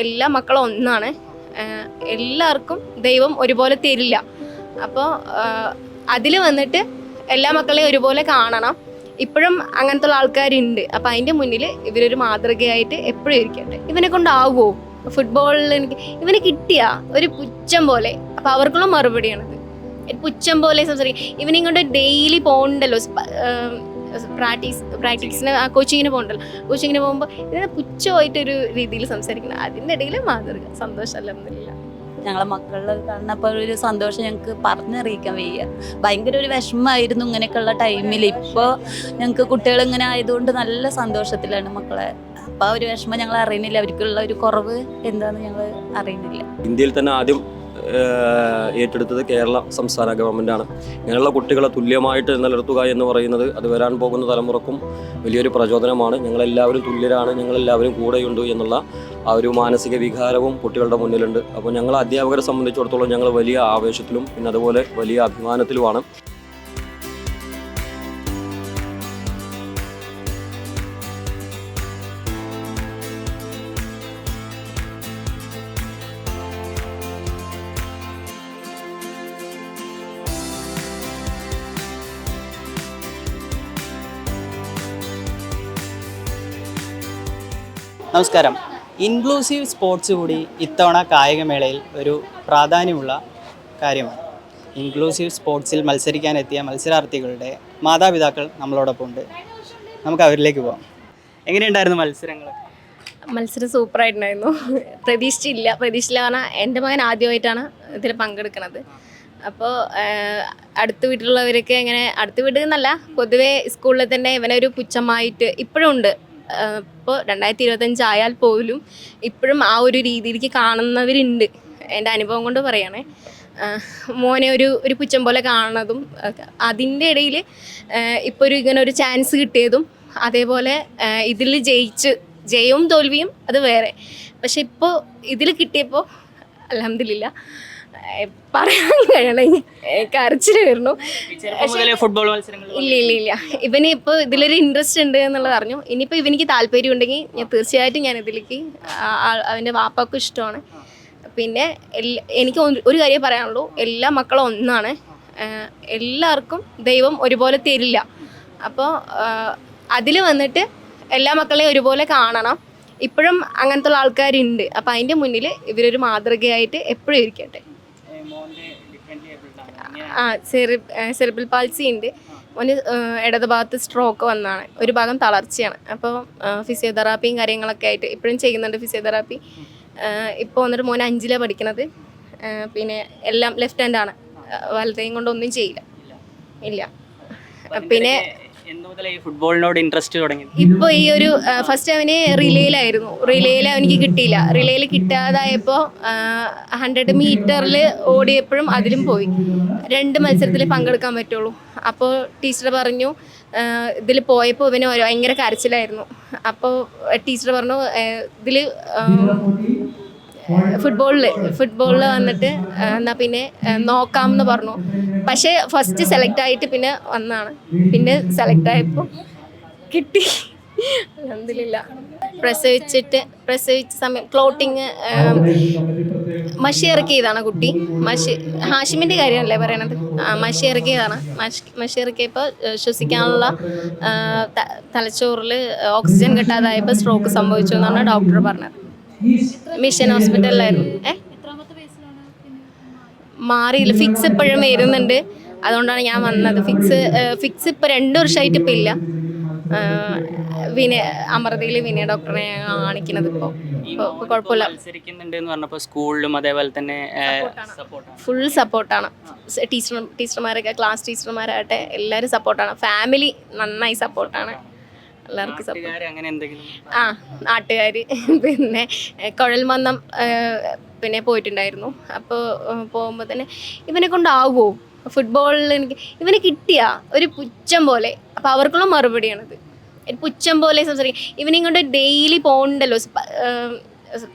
എല്ലാ മക്കളും ഒന്നാണ്. എല്ലാവർക്കും ദൈവം ഒരുപോലെ തരില്ല. അപ്പോൾ അതിൽ വന്നിട്ട് എല്ലാ മക്കളെയും ഒരുപോലെ കാണണം. ഇപ്പോഴും അങ്ങനത്തെ ഉള്ള ആൾക്കാരുണ്ട്. അപ്പം അതിന്റെ മുന്നിൽ ഇവരൊരു മാതൃകയായിട്ട് എപ്പോഴും ഇരിക്കട്ടെ. ഇവനെ കൊണ്ടാകുമോ ഫുട്ബോളിൽ എനിക്ക് ഇവന് കിട്ടിയ? ഒരു പുച്ഛം പോലെ. അപ്പം അവർക്കുള്ള മറുപടിയാണത്. പുച്ഛം പോലെ സംസാരിക്കും. ഇവനെ കൊണ്ട് ഡെയിലി പോകണ്ടല്ലോ പ്രാക്ടീസ് പ്രാക്ടീസിന് കോച്ചിങ്ങിന് പോകണ്ടല്ലോ. കോച്ചിങ്ങിന് പോകുമ്പോൾ ഇതിനെ പുച്ഛമായിട്ടൊരു രീതിയിൽ സംസാരിക്കണം. അതിന്റെ ഇടയിൽ മാതൃക സന്തോഷമല്ലെന്നില്ല ഞങ്ങളെ മക്കളിൽ കാണുന്നപ്പോൾ ഒരു സന്തോഷം ഞങ്ങൾക്ക് പറഞ്ഞറിയിക്കാൻ വയ്യ. ഭയങ്കര ഒരു വിഷമമായിരുന്നു ഇങ്ങനെയൊക്കെയുള്ള ടൈമിൽ ഇപ്പോൾ ഞങ്ങൾക്ക് കുട്ടികൾ ഇങ്ങനെ ആയതുകൊണ്ട് നല്ല സന്തോഷത്തിലാണ് മക്കളെ. അപ്പോൾ ആ ഒരു വിഷമം ഞങ്ങൾ അറിയുന്നില്ല. അവർക്കുള്ള ഒരു കുറവ് എന്താണെന്ന് ഞങ്ങൾ അറിയുന്നില്ല. ഇന്ത്യയിൽ തന്നെ ആദ്യം ഏറ്റെടുത്തത് കേരള സംസ്ഥാന ഗവൺമെന്റാണ് ഇങ്ങനെയുള്ള കുട്ടികളെ തുല്യമായിട്ട് നിലനിർത്തുക എന്ന് പറയുന്നത് അത് വരാൻ പോകുന്ന തലമുറക്കും വലിയൊരു പ്രചോദനമാണ്. ഞങ്ങളെല്ലാവരും തുല്യരാണ് ഞങ്ങളെല്ലാവരും കൂടെയുണ്ട് എന്നുള്ള ആ ഒരു മാനസിക വികാരവും കുട്ടികളുടെ മുന്നിലുണ്ട്. അപ്പോൾ ഞങ്ങൾ അധ്യാപകരെ സംബന്ധിച്ചിടത്തോളം ഞങ്ങൾ വലിയ ആവേശത്തിലും പിന്നെ അതുപോലെ വലിയ അഭിമാനത്തിലുമാണ്. നമസ്കാരം. ഇൻക്ലൂസീവ് സ്പോർട്സ് കൂടി ഇത്തവണ കായികമേളയിൽ ഒരു പ്രാധാന്യമുള്ള കാര്യമാണ്. ഇൻക്ലൂസീവ് സ്പോർട്സിൽ മത്സരിക്കാനെത്തിയ മത്സരാർത്ഥികളുടെ മാതാപിതാക്കൾ നമ്മളോടൊപ്പം ഉണ്ട്. നമുക്ക് അവരിലേക്ക് പോകാം എങ്ങനെയുണ്ടായിരുന്നു മത്സരങ്ങൾ മത്സരം സൂപ്പറായിട്ടുണ്ടായിരുന്നു പ്രതീക്ഷിച്ചില്ല. പ്രതീക്ഷിച്ചില്ല പറഞ്ഞാൽ എന്റെ മകൻ ആദ്യമായിട്ടാണ് ഇതിൽ പങ്കെടുക്കുന്നത് അപ്പോൾ അടുത്ത വീട്ടിലുള്ളവരൊക്കെ ഇങ്ങനെ അടുത്ത വീട്ടിൽ നിന്നല്ല പൊതുവേ സ്കൂളിൽ തന്നെ ഇവനൊരു പുച്ഛമായിട്ട് ഇപ്പോഴും ഉണ്ട്. ഇപ്പോൾ രണ്ടായിരത്തി ഇരുപത്തഞ്ച് ആയാൽ പോലും ഇപ്പോഴും ആ ഒരു രീതിയിലേക്ക് കാണുന്നവരുണ്ട്. എന്റെ അനുഭവം കൊണ്ട് പറയുകയാണേ മോനെ ഒരു ഒരു പുച്ഛം പോലെ കാണുന്നതും അതിന്റെ ഇടയിൽ ഇപ്പോൾ ഒരു ഇങ്ങനെ ഒരു ചാൻസ് കിട്ടിയതും അതേപോലെ ഇതിൽ ജയിച്ച് ജയവും തോൽവിയും അത് വേറെ. പക്ഷെ ഇപ്പോൾ ഇതിൽ കിട്ടിയപ്പോൾ അലഹമില്ല പറയാൻ കഴിയണേ. കരച്ചിൽ വരുന്നു. ഫുട്ബോൾ മത്സരങ്ങൾ ഇല്ല ഇല്ല ഇല്ല. ഇവന് ഇപ്പോൾ ഇതിലൊരു ഇൻട്രസ്റ്റ് ഉണ്ട് എന്നുള്ളത് അറിഞ്ഞു. ഇനിയിപ്പോൾ ഇവനിക്ക് താല്പര്യം ഉണ്ടെങ്കിൽ ഞാൻ തീർച്ചയായിട്ടും ഞാൻ ഇതിലേക്ക് അവന്റെ അവന്റെ വാപ്പാക്കും ഇഷ്ടമാണ്. പിന്നെ എനിക്ക് ഒരു- കാര്യം പറയാനുള്ളൂ. എല്ലാ മക്കളും ഒന്നാണ്. എല്ലാവർക്കും ദൈവം ഒരുപോലെ തരില്ല. അപ്പോൾ അതിൽ വന്നിട്ട് എല്ലാ മക്കളെയും ഒരുപോലെ കാണണം. ഇപ്പോഴും അങ്ങനത്തെ ഉള്ള ആൾക്കാരുണ്ട്. അപ്പം അതിന്റെ മുന്നിൽ ഇവരൊരു മാതൃകയായിട്ട് എപ്പോഴും ഇരിക്കട്ടെ. ആ സെറി സെറിബിൾ പാൾസി ഉണ്ട്. ഓന് ഇടത് ഭാഗത്ത് സ്ട്രോക്ക് വന്നതാണ് ഒരു ഭാഗം തളർച്ചയാണ്. അപ്പോൾ ഫിസിയോതെറാപ്പിയും കാര്യങ്ങളൊക്കെ ആയിട്ട് ഇപ്പോഴും ചെയ്യുന്നുണ്ട് ഫിസിയോതെറാപ്പി. ഇപ്പോൾ വന്നിട്ട് മോൻ അഞ്ചിലാണ് പഠിക്കണത്. പിന്നെ എല്ലാം ലെഫ്റ്റ് ഹാൻഡാണ്. വലതേയും കൊണ്ടൊന്നും ചെയ്യില്ല. ഇല്ല. പിന്നെ ഫുട്ബോളിനോട് ഇൻട്രസ്റ്റ് തുടങ്ങി ഇപ്പൊ ഈ ഒരു ഫസ്റ്റ് അവന് റിലേയിലായിരുന്നു. റിലേയിൽ അവനിക്ക് കിട്ടിയില്ല. റിലേയിൽ കിട്ടാതായപ്പോ ഹൺഡ്രഡ് മീറ്ററിൽ ഓടിയപ്പോഴും അതിലും പോയി. രണ്ട് മത്സരത്തിൽ പങ്കെടുക്കാൻ പറ്റുള്ളൂ. അപ്പോൾ ടീച്ചർ പറഞ്ഞു ഇതിൽ പോയപ്പോൾ ഇവന് ഭയങ്കര കരച്ചിലായിരുന്നു. അപ്പോൾ ടീച്ചർ പറഞ്ഞു ഇതിൽ ഫുട്ബോളിൽ ഫുട്ബോളിൽ വന്നിട്ട് എന്നാൽ എന്നാ പിന്നെ നോക്കാം എന്ന് പറഞ്ഞു. പക്ഷേ ഫസ്റ്റ് സെലക്ട് ആയിട്ട് പിന്നെ വന്നാണ്. പിന്നെ സെലക്ട് ആയപ്പോൾ കിട്ടി. അലഹമില്ല പ്രസവിച്ചിട്ട് പ്രസവിച്ച സമയം ക്ലോട്ടിങ് മഷി ഇറക്കിയതാണ് കുട്ടി. മഷി ഹാഷിമിന്റെ കാര്യമല്ലേ പറയണത്? ആ മഷി ഇറക്കിയതാണ്. മഷി ഇറക്കിയപ്പോൾ ശ്വസിക്കാനുള്ള തലച്ചോറിൽ ഓക്സിജൻ കിട്ടാതായപ്പോൾ സ്ട്രോക്ക് സംഭവിച്ചു എന്നാണ് ഡോക്ടർ പറഞ്ഞത്. മിഷൻ ഹോസ്പിറ്റലിലായിരുന്നു. ഏ? മാറിയില്ല. ഫിക്സ് ഇപ്പോഴും വരുന്നുണ്ട്. അതുകൊണ്ടാണ് ഞാൻ വന്നത്. ഫിക്സ് ഫിക്സ് ഇപ്പോൾ രണ്ട് വർഷമായിട്ട് ഇപ്പം ഇല്ല. വിനയ അമൃതയിൽ വിനയ ഡോക്ടറെ കാണിക്കുന്നത് ഇപ്പോൾ കുഴപ്പമില്ല. സ്കൂളിലും അതേപോലെ തന്നെ ഫുൾ സപ്പോർട്ടാണ്. ടീച്ചർ ടീച്ചർമാരൊക്കെ ക്ലാസ് ടീച്ചർമാരാകട്ടെ എല്ലാവരും സപ്പോർട്ടാണ്. ഫാമിലി നന്നായി സപ്പോർട്ടാണ്. എല്ലാവർക്കും സപ്പോർട്ട്. ആ നാട്ടുകാർ പിന്നെ കുഴൽ കുഴൽമന്നം പിന്നെ പോയിട്ടുണ്ടായിരുന്നു. അപ്പോൾ പോകുമ്പോൾ തന്നെ ഇവനെ കൊണ്ടാകുമോ ഫുട്ബോളിൽ എനിക്ക് ഇവന് കിട്ടിയ ഒരു പുച്ഛം പോലെ. അപ്പോൾ അവർക്കുള്ള മറുപടിയാണത്. ഒരു പുച്ഛം പോലെ സംസാരിക്കും ഇവനെ കൊണ്ട് ഡെയിലി പോകണ്ടല്ലോ.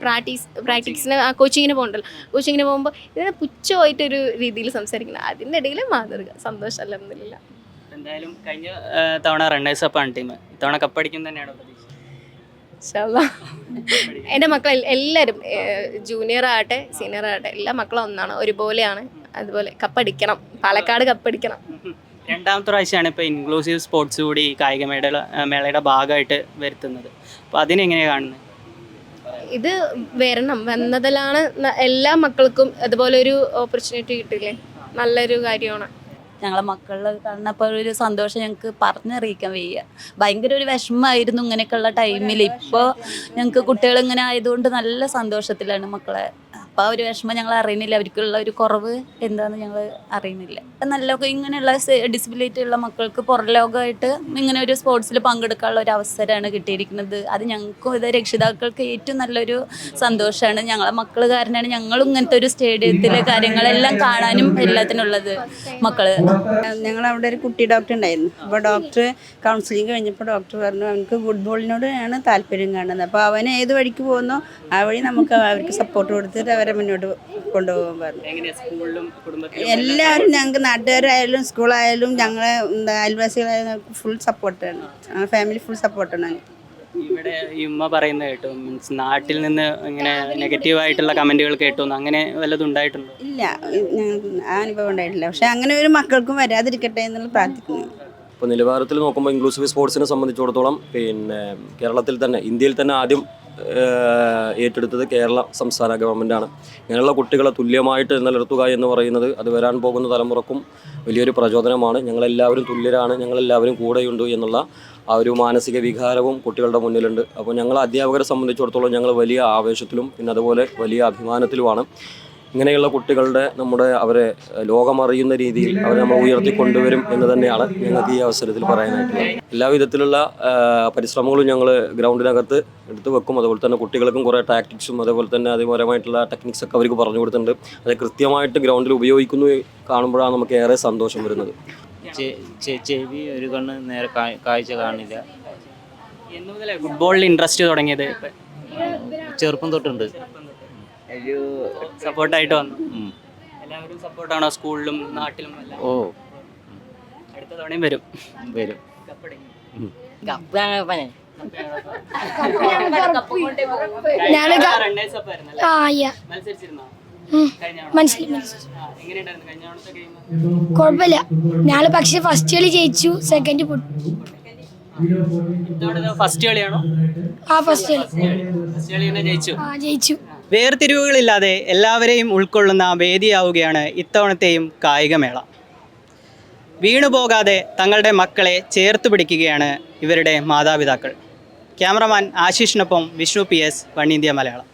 പ്രാക്ടീസ് പ്രാക്ടീസിന് കോച്ചിങ്ങിന് പോകണ്ടല്ലോ. കോച്ചിങ്ങിന് പോകുമ്പോൾ ഇതിനെ പുച്ഛമായിട്ടൊരു രീതിയിൽ സംസാരിക്കണം. അതിന്റെ ഇടയിൽ മാതൃക. സന്തോഷം അല്ലെന്നില്ല. എന്തായാലും കഴിഞ്ഞ തവണ റണ്ണേഴ്സ് അപ്പാണ് ടീം ഇത്തവണ കപ്പടിക്കും തന്നെയാണ് പ്രതീക്ഷ. എന്റെ മക്കൾ എല്ലാവരും ജൂനിയർ ആകട്ടെ സീനിയർ ആകട്ടെ എല്ലാ മക്കളും ഒന്നാണ് ഒരുപോലെയാണ്. അതുപോലെ കപ്പടിക്കണം പാലക്കാട് കപ്പടിക്കണം രണ്ടാമത്തെ പ്രാവശ്യമാണ് ഇപ്പോൾ ഇൻക്ലൂസീവ് സ്പോർട്സ് കൂടി കായിക മേള മേളയുടെ ഭാഗമായിട്ട് വരുത്തുന്നത്. അപ്പോൾ അതിനെങ്ങനെയാണ് കാണുന്നത് ഇത് വരണം. വന്നതിലാണ് എല്ലാ മക്കൾക്കും അതുപോലെ ഒരു ഓപ്പർച്യൂണിറ്റി കിട്ടില്ലേ? നല്ലൊരു കാര്യമാണ്. ഞങ്ങളെ മക്കളിൽ കാണുന്നപ്പോൾ ഒരു സന്തോഷം ഞങ്ങൾക്ക് പറഞ്ഞറിയിക്കാൻ വയ്യ. ഭയങ്കര ഒരു വിഷമമായിരുന്നു ഇങ്ങനെയൊക്കെയുള്ള ടൈമിൽ ഇപ്പോൾ ഞങ്ങൾക്ക് കുട്ടികൾ ഇങ്ങനെ ആയതുകൊണ്ട് നല്ല സന്തോഷത്തിലാണ് മക്കളെ. അപ്പോൾ ആ ഒരു വിഷമം ഞങ്ങൾ അറിയുന്നില്ല. അവർക്കുള്ള ഒരു കുറവ് എന്താണെന്ന് ഞങ്ങൾ അറിയുന്നില്ല. നല്ല ഇങ്ങനെയുള്ള ഡിസബിലിറ്റി ഉള്ള മക്കൾക്ക് പുറം ലോകമായിട്ട് ഇങ്ങനെ ഒരു സ്പോർട്സിൽ പങ്കെടുക്കാനുള്ള ഒരു അവസരമാണ് കിട്ടിയിരിക്കുന്നത്. അത് ഞങ്ങൾക്കും ഇത് രക്ഷിതാക്കൾക്ക് ഏറ്റവും നല്ലൊരു സന്തോഷമാണ്. ഞങ്ങളെ മക്കൾ കാരനാണ് ഞങ്ങളും ഇങ്ങനത്തെ ഒരു സ്റ്റേഡിയത്തിലെ കാര്യങ്ങളെല്ലാം കാണാനും എല്ലാത്തിനുള്ളത് മക്കൾ. ഞങ്ങളവിടെ ഒരു കുട്ടി ഡോക്ടർ ഉണ്ടായിരുന്നു. അപ്പോൾ ഡോക്ടർ കൗൺസിലിംഗ് കഴിഞ്ഞപ്പോൾ ഡോക്ടർ പറഞ്ഞു അവനക്ക് ഫുട്ബോളിനോടാണ് താല്പര്യം കാണുന്നത്. അപ്പോൾ അവൻ ഏത് വഴിക്ക് പോകുന്നോ ആ വഴി നമുക്ക് അവർക്ക് സപ്പോർട്ട് കൊടുത്തിട്ട് അവരെ മുന്നോട്ട് കൊണ്ടുപോകാൻ പറഞ്ഞു. സ്കൂളിലും കുടുംബത്തിലും എല്ലാവരും ഞങ്ങൾക്ക് നാട്ടുകാരായാലും സ്കൂളായാലും ഞങ്ങളെ എന്താ അയൽവാസികളായാലും ഫുൾ സപ്പോർട്ടാണ് ഞങ്ങളുടെ ഫാമിലി ഫുൾ സപ്പോർട്ടാണ് ഇവിടെ ഈ ഉമ്മ പറയുന്നത് കേട്ടു മീൻസ് നാട്ടിൽ നിന്ന് ഇങ്ങനെ നെഗറ്റീവായിട്ടുള്ള കമന്റുകൾ കേട്ടു അങ്ങനെ വല്ലതും ഉണ്ടായിട്ടുണ്ടോ? ഇല്ല ഞങ്ങൾക്ക് ആ അനുഭവം ഉണ്ടായിട്ടില്ല. പക്ഷെ അങ്ങനെ ഒരു മക്കൾക്കും വരാതിരിക്കട്ടെ എന്നുള്ള പ്രാർത്ഥിക്കുന്നു. ഇപ്പോൾ നിലവാരത്തിൽ നോക്കുമ്പോൾ ഇൻക്ലൂസീവ് സ്പോർട്സിനെ സംബന്ധിച്ചിടത്തോളം പിന്നെ കേരളത്തിൽ തന്നെ ഇന്ത്യയിൽ തന്നെ ആദ്യം ഏറ്റെടുത്തത് കേരള സംസ്ഥാന ഗവൺമെന്റാണ് ഇങ്ങനെയുള്ള കുട്ടികളെ തുല്യമായിട്ട് നിലനിർത്തുക എന്ന് പറയുന്നത് അത് വരാൻ പോകുന്ന തലമുറക്കും വലിയൊരു പ്രചോദനമാണ്. ഞങ്ങളെല്ലാവരും തുല്യരാണ് ഞങ്ങളെല്ലാവരും കൂടെയുണ്ട് എന്നുള്ള ആ ഒരു മാനസിക വികാരവും കുട്ടികളുടെ മുന്നിലുണ്ട്. അപ്പോൾ ഞങ്ങൾ അധ്യാപകരെ സംബന്ധിച്ചിടത്തോളം ഞങ്ങൾ വലിയ ആവേശത്തിലും പിന്നെ അതുപോലെ വലിയ അഭിമാനത്തിലുമാണ്. ഇങ്ങനെയുള്ള കുട്ടികളുടെ നമ്മുടെ അവരെ ലോകമറിയുന്ന രീതിയിൽ അവരെ നമ്മൾ ഉയർത്തിക്കൊണ്ടുവരും എന്ന് തന്നെയാണ് ഞങ്ങൾക്ക് ഈ അവസരത്തിൽ പറയാനായിട്ടുള്ളത്. എല്ലാ വിധത്തിലുള്ള പരിശ്രമങ്ങളും ഞങ്ങൾ ഗ്രൗണ്ടിനകത്ത് എടുത്തു വെക്കും. അതുപോലെ തന്നെ കുട്ടികൾക്കും കുറേ ടാക്ടിക്സും അതേപോലെ തന്നെ അതേപരമായിട്ടുള്ള ടെക്നിക്സ് ഒക്കെ അവർക്ക് പറഞ്ഞു കൊടുത്തിട്ടുണ്ട്. അത് കൃത്യമായിട്ട് ഗ്രൗണ്ടിൽ ഉപയോഗിക്കുന്നു കാണുമ്പോഴാണ് നമുക്ക് ഏറെ സന്തോഷം വരുന്നത്. ചെവി ഒരു കണ്ണ് നേരെ കാഴ്ച കാണില്ല. ഫുട്ബോളിൽ ഇൻട്രസ്റ്റ് തുടങ്ങിയത് ചെറുപ്പം തൊട്ടുണ്ട്. ഒരു സപ്പോർട്ടായിട്ട് വന്നു. എല്ലാവരും സപ്പോർട്ടാണോ സ്കൂളിലും നാട്ടിലും എല്ലാം? ഓ. അടുത്ത തവണയും വരും. വരും. ഞാൻ കുഴപ്പമില്ല. ഞാൻ പക്ഷെ ഫസ്റ്റ് കളി ജയിച്ചു സെക്കൻഡ് ഫസ്റ്റ് കളിയാണോ? ആ ഫസ്റ്റ് കളി. ജയിച്ചു. ആ ജയിച്ചു. വേർതിരിവുകളില്ലാതെ എല്ലാവരെയും ഉൾക്കൊള്ളുന്ന വേദിയാവുകയാണ് ഇത്തവണത്തെയും കായികമേള. വീണുപോകാതെ തങ്ങളുടെ മക്കളെ ചേർത്ത് പിടിക്കുകയാണ് ഇവരുടെ മാതാപിതാക്കൾ. Cameraman ആശിഷിനൊപ്പം Vishnu P S one India Malayalam.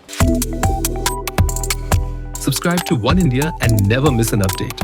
Subscribe to One India and never miss an update.